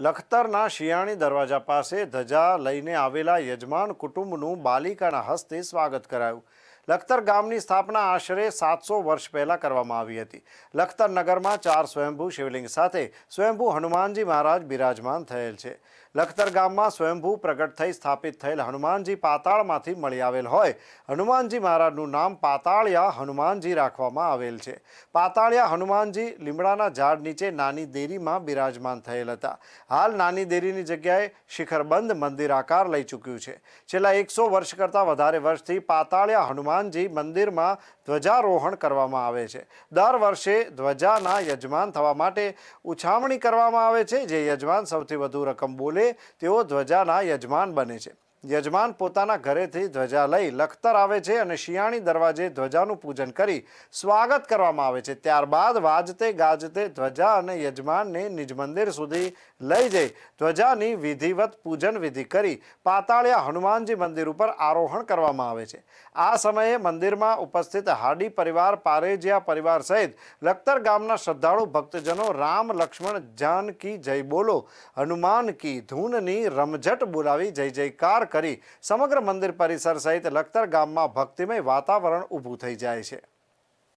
લખતરના શિયાણી દરવાજા પાસે ધજા લઈને આવેલા યજમાન કુટુંબનું બાલિકાના હસ્તે સ્વાગત કરાયું. લખતર ગામની સ્થાપના આશરે સાતસો વર્ષ પહેલાં કરવામાં આવી હતી. લખતર નગરમાં ચાર સ્વયંભૂ શિવલિંગ સાથે સ્વયંભૂ હનુમાનજી મહારાજ બિરાજમાન થયેલ છે. લખતર ગામમાં સ્વયંભૂ પ્રગટ થઈ સ્થાપિત થયેલ હનુમાનજી પાતાળમાંથી મળી આવેલ હોય, હનુમાનજી મહારાજનું નામ પાતાળિયા હનુમાનજી રાખવામાં આવેલ છે. પાતાળિયા હનુમાનજી લીમડાના ઝાડ નીચે નાની દેરીમાં બિરાજમાન થયેલ હતા. હાલ નાની દેરીની જગ્યાએ શિખરબંધ મંદિર આકાર લઈ ચૂક્યું છે. છેલ્લા એકસો વર્ષ કરતાં વધારે વર્ષથી પાતાળિયા હનુમાનજી મંદિરમાં ધ્વજારોહણ કરવામાં આવે છે. દર વર્ષે ધ્વજાના યજમાન થવા માટે ઉછામણી કરવામાં આવે છે. જે યજમાન સૌથી વધુ રકમ બોલે તેઓ ધ્વજાના યજમાન બને છે. યજમાન પોતાના ઘરેથી ધ્વજા લઈ લખતર આવે છે અને શિયાળી દરવાજે ધ્વજાનું પૂજન કરી સ્વાગત કરવામાં આવે છે. ત્યારબાદ વાજતે ગાજતે ધ્વજા અને યજમાનને નિજ મંદિર સુધી લઈ જઈ ધ્વજાની વિધિવત પૂજન વિધિ કરી પાતાળિયા હનુમાનજી મંદિર ઉપર આરોહણ કરવામાં આવે છે. આ સમયે મંદિરમાં ઉપસ્થિત હાડી પરિવાર, પારેજિયા પરિવાર સહિત લખતર ગામના શ્રદ્ધાળુ ભક્તજનો રામ લક્ષ્મણ જાનકી જય બોલો, હનુમાન કી ધૂનની રમઝટ બોલાવી જય જયકાર કરી સમગ્ર મંદિર પરિસર સહિત લખતર ગામમાં ભક્તિમય વાતાવરણ ઊભું થઈ જાય છે.